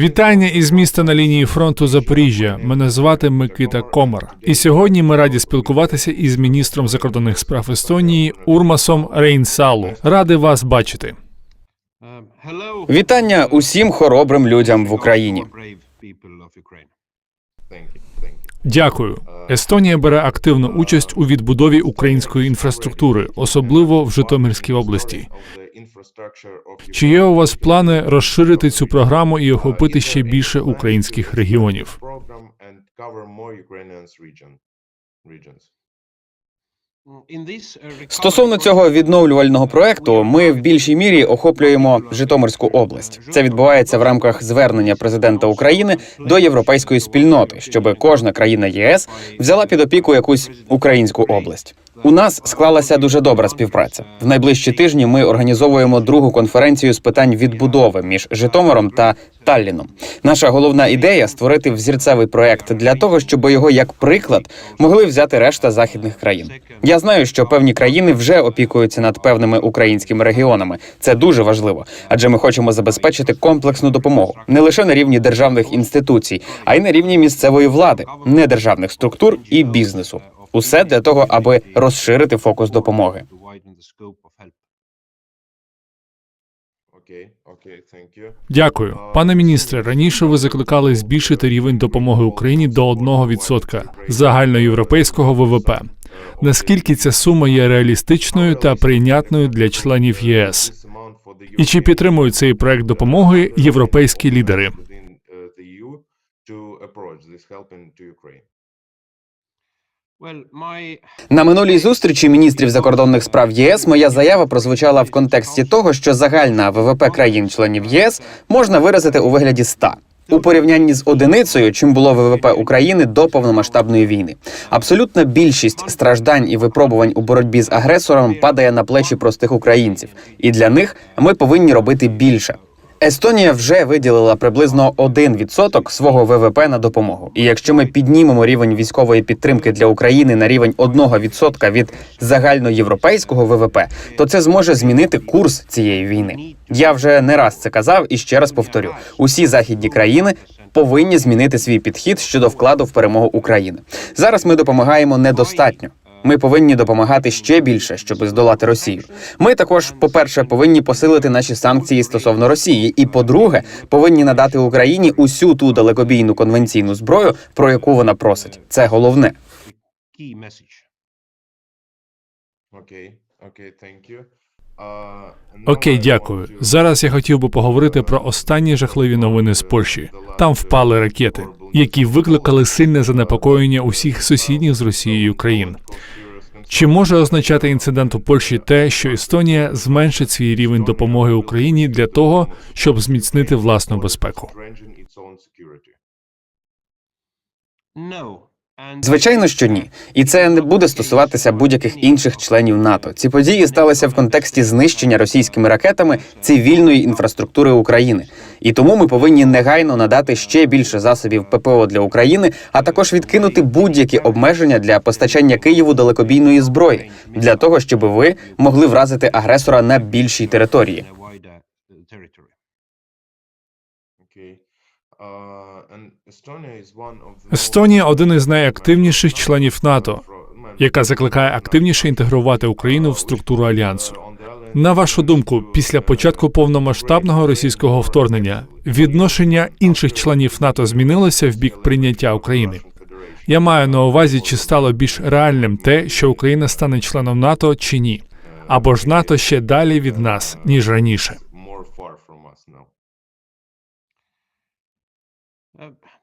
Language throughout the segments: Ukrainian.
Вітання із міста на лінії фронту Запоріжжя. Мене звати Микита Комар. І сьогодні ми раді спілкуватися із міністром закордонних справ Естонії Урмасом Рейнсалу. Ради вас бачити. Вітання усім хоробрим людям в Україні. Дякую. Естонія бере активну участь у відбудові української інфраструктури, особливо в Житомирській області. Чи є у вас плани розширити цю програму і охопити ще більше українських регіонів? Стосовно цього відновлювального проекту, ми в більшій мірі охоплюємо Житомирську область. Це відбувається в рамках звернення президента України до європейської спільноти, щоб кожна країна ЄС взяла під опіку якусь українську область. У нас склалася дуже добра співпраця. В найближчі тижні ми організовуємо другу конференцію з питань відбудови між Житомиром та Талліном. Наша головна ідея створити взірцевий проект для того, щоб його як приклад могли взяти решта західних країн. Я знаю, що певні країни вже опікуються над певними українськими регіонами. Це дуже важливо, адже ми хочемо забезпечити комплексну допомогу не лише на рівні державних інституцій, а й на рівні місцевої влади, недержавних структур і бізнесу. Усе для того, аби розширити фокус допомоги. Дякую, пане міністре. Раніше ви закликали збільшити рівень допомоги Україні до 1% загальноєвропейського ВВП. Наскільки ця сума є реалістичною та прийнятною для членів ЄС? І чи підтримують цей проект допомоги європейські лідери? На минулій зустрічі міністрів закордонних справ ЄС моя заява прозвучала в контексті того, що загальна ВВП країн-членів ЄС можна виразити у вигляді 100. У порівнянні з одиницею, чим було ВВП України до повномасштабної війни, абсолютна більшість страждань і випробувань у боротьбі з агресором падає на плечі простих українців, і для них ми повинні робити більше. Естонія вже виділила приблизно 1% свого ВВП на допомогу. І якщо ми піднімемо рівень військової підтримки для України на рівень 1% від загальноєвропейського ВВП, то це зможе змінити курс цієї війни. Я вже не раз це казав і ще раз повторю: усі західні країни. Повинні змінити свій підхід щодо вкладу в перемогу України. Зараз ми допомагаємо недостатньо. Ми повинні допомагати ще більше, щоб здолати Росію. Ми також, по-перше, повинні посилити наші санкції стосовно Росії, і по-друге, повинні надати Україні усю ту далекобійну конвенційну зброю, про яку вона просить. Це головне. Окей, дякую. Зараз я хотів би поговорити про останні жахливі новини з Польщі. Там впали ракети, які викликали сильне занепокоєння усіх сусідніх з Росією країн. Чи може означати інцидент у Польщі те, що Естонія зменшить свій рівень допомоги Україні для того, щоб зміцнити власну безпеку? Звичайно, що ні, і це не буде стосуватися будь-яких інших членів НАТО. Ці події сталися в контексті знищення російськими ракетами цивільної інфраструктури України. І тому ми повинні негайно надати ще більше засобів ППО для України, а також відкинути будь-які обмеження для постачання Києву далекобійної зброї для того, щоб ви могли вразити агресора на більшій території. Естонія один із найактивніших членів НАТО, яка закликає активніше інтегрувати Україну в структуру альянсу. На вашу думку, після початку повномасштабного російського вторгнення відношення інших членів НАТО змінилося в бік прийняття України. Я маю на увазі, чи стало більш реальним те, що Україна стане членом НАТО чи ні, або ж НАТО ще далі від нас ніж раніше. Minister.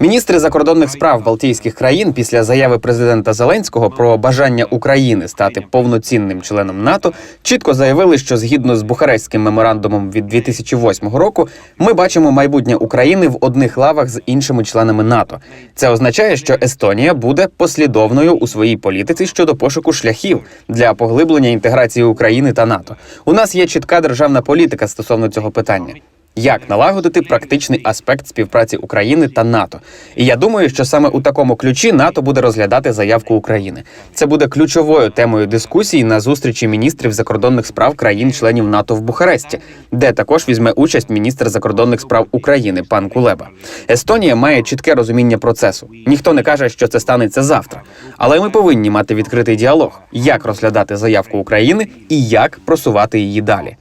Міністри закордонних справ Балтійських країн після заяви президента Зеленського про бажання України стати повноцінним членом НАТО чітко заявили, що згідно з Бухарестським меморандумом від 2008 року ми бачимо майбутнє України в одних лавах з іншими членами НАТО. Це означає, що Естонія буде послідовною у своїй політиці щодо пошуку шляхів для поглиблення інтеграції України та НАТО. У нас є чітка державна політика стосовно цього питання. Як налагодити практичний аспект співпраці України та НАТО? І я думаю, що саме у такому ключі НАТО буде розглядати заявку України. Це буде ключовою темою дискусії на зустрічі міністрів закордонних справ країн-членів НАТО в Бухаресті, де також візьме участь міністр закордонних справ України пан Кулеба. Естонія має чітке розуміння процесу. Ніхто не каже, що це станеться завтра, але ми повинні мати відкритий діалог, як розглядати заявку України і як просувати її далі.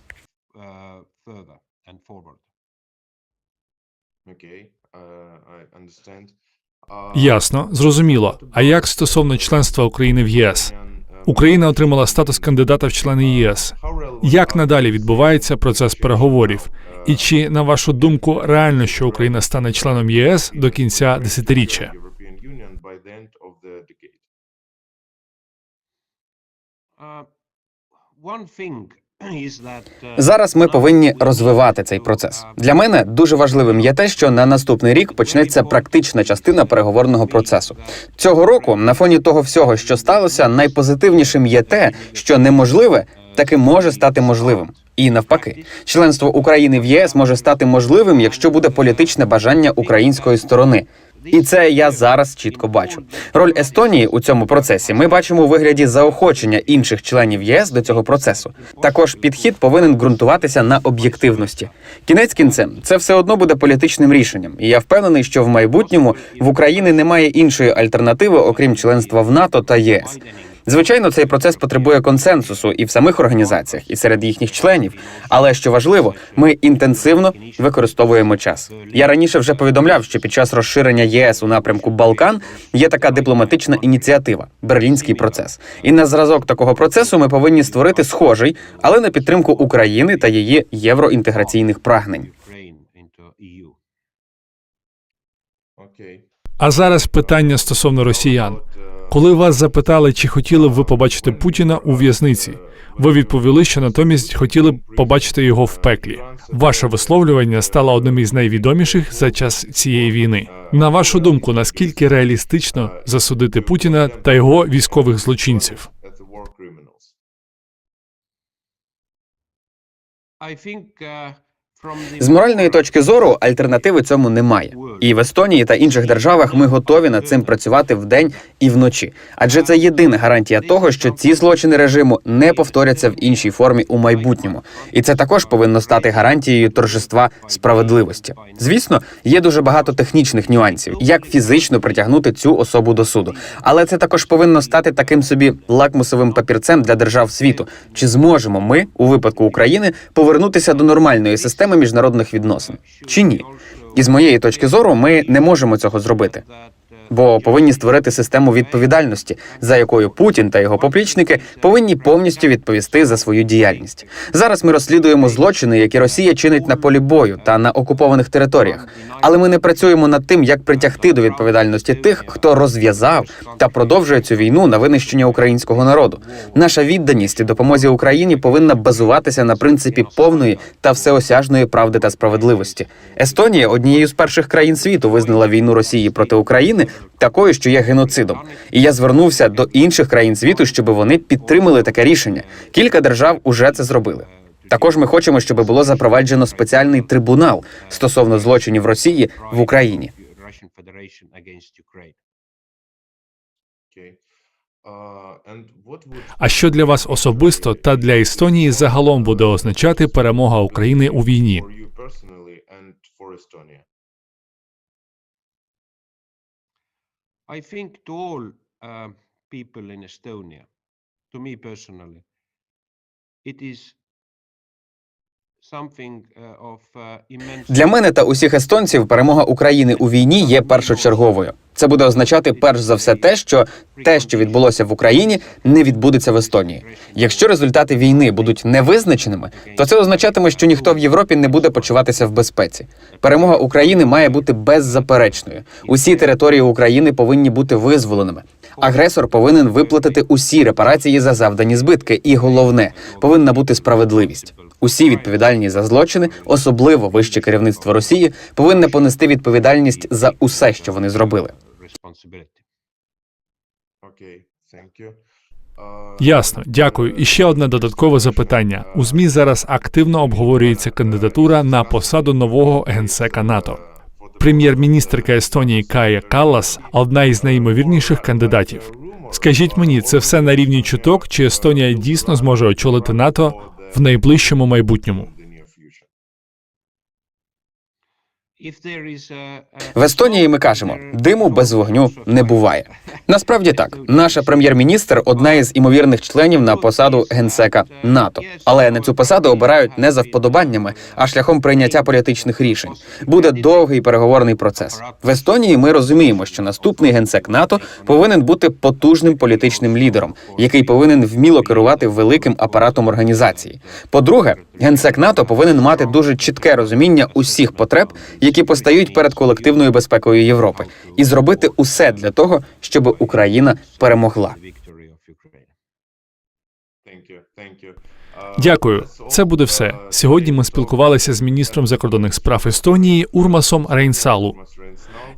Uh, further and forward. Okay, uh, I understand. Uh, Ясно, зрозуміло. А як стосовно членства України в ЄС? Україна отримала статус кандидата в члени єС. Як надалі відбувається процес переговорів? І чи, на вашу думку, реально, що Україна стане членом ЄС до кінця десятиріччя? One thing Зараз ми повинні розвивати цей процес. Для мене дуже важливим є те, що на наступний рік почнеться практична частина переговорного процесу. Цього року, на фоні того всього, що сталося, найпозитивнішим є те, що неможливе таки може стати можливим. І навпаки, членство України в ЄС може стати можливим, якщо буде політичне бажання української сторони. І це я зараз чітко бачу. Роль Естонії у цьому процесі ми бачимо у вигляді заохочення інших членів ЄС до цього процесу. Також підхід повинен ґрунтуватися на об'єктивності. Кінець кінцем це все одно буде політичним рішенням, і я впевнений, що в майбутньому в Україні немає іншої альтернативи, окрім членства в НАТО та ЄС. Звичайно, цей процес потребує консенсусу і в самих організаціях, і серед їхніх членів. Але що важливо, ми інтенсивно використовуємо час. Я раніше вже повідомляв, що під час розширення ЄС у напрямку Балкан є така дипломатична ініціатива берлінський процес. І на зразок такого процесу ми повинні створити схожий, але на підтримку України та її євроінтеграційних прагнень. А зараз питання стосовно росіян. Коли вас запитали, чи хотіли б ви побачити Путіна у в'язниці, ви відповіли, що натомість хотіли б побачити його в пеклі. Ваше висловлювання стало одним із найвідоміших за час цієї війни. На вашу думку, наскільки реалістично засудити Путіна та його військових злочинців? I think uh, З моральної точки зору альтернативи цьому немає. І в Естонії та інших державах ми готові над цим працювати вдень і вночі. Адже це єдина гарантія того, що ці злочини режиму не повторяться в іншій формі у майбутньому. І це також повинно стати гарантією торжества справедливості. Звісно, є дуже багато технічних нюансів, як фізично притягнути цю особу до суду. Але це також повинно стати таким собі лакмусовим папірцем для держав світу. Чи зможемо ми у випадку України повернутися до нормальної системи міжнародних відносин? Чи ні? І з моєї точки зору, ми не можемо цього зробити. Бо повинні створити систему відповідальності, за якою Путін та його поплічники повинні повністю відповісти за свою діяльність. Зараз ми розслідуємо злочини, які Росія чинить на полі бою та на окупованих територіях. Але ми не працюємо над тим, як притягти до відповідальності тих, хто розв'язав та продовжує цю війну на винищення українського народу. Наша відданість допомозі Україні повинна базуватися на принципі повної та всеосяжної правди та справедливості. Естонія однією з перших країн світу визнала війну Росії проти України такою, що є геноцидом. І я звернувся до інших країн світу, щоб вони підтримали таке рішення. Кілька держав уже це зробили. Також ми хочемо, щоб було запроваджено спеціальний трибунал стосовно злочинів Росії в Україні. А що для вас особисто та для Естонії загалом буде означати перемога України у війні? I think to all uh, people in Estonia, to me personally, it is uh, uh, Для мене та усіх естонців перемога України у війні є першочерговою. Це буде означати перш за все те, що те, що відбулося в Україні, не відбудеться в Естонії. Якщо результати війни будуть невизначеними, то це означатиме, що ніхто в Європі не буде почуватися в безпеці. Перемога України має бути беззаперечною. Усі території України повинні бути визволеними. Агресор повинен виплатити усі репарації за завдані збитки, і головне повинна бути справедливість. Усі відповідальні за злочини, особливо вище керівництво Росії, повинне понести відповідальність за усе, що вони зробили. Responsibility. Okay, thank you. Uh, Ясно, дякую. І ще одне додаткове запитання. У змі зараз активно обговорюється кандидатура на посаду нового генсека НАТО. Прем'єр-міністрка Естонії Кая Каллас одна із найімовірніших кандидатів. Скажіть мені, це все на рівні чуток, чи Естонія дійсно зможе очолити НАТО в найближчому майбутньому? В Естонії ми кажемо, диму без вогню не буває. Насправді так, наша прем'єр-міністр одна із імовірних членів на посаду генсека НАТО. Але на цю посаду обирають не за вподобаннями, а шляхом прийняття політичних рішень. Буде довгий переговорний процес. В Естонії ми розуміємо, що наступний генсек НАТО повинен бути потужним політичним лідером, який повинен вміло керувати великим апаратом організації. По-друге, генсек НАТО повинен мати дуже чітке розуміння усіх потреб, які постають перед колективною безпекою Європи, і зробити усе для того, щоб Україна перемогла. Дякую. Це буде все. Сьогодні ми спілкувалися з міністром закордонних справ Естонії Урмасом Рейнсалу.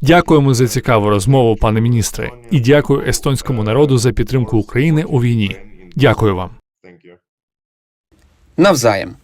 Дякуємо за цікаву розмову, пане міністре, і дякую естонському народу за підтримку України у війні. Дякую вам. Навзаєм.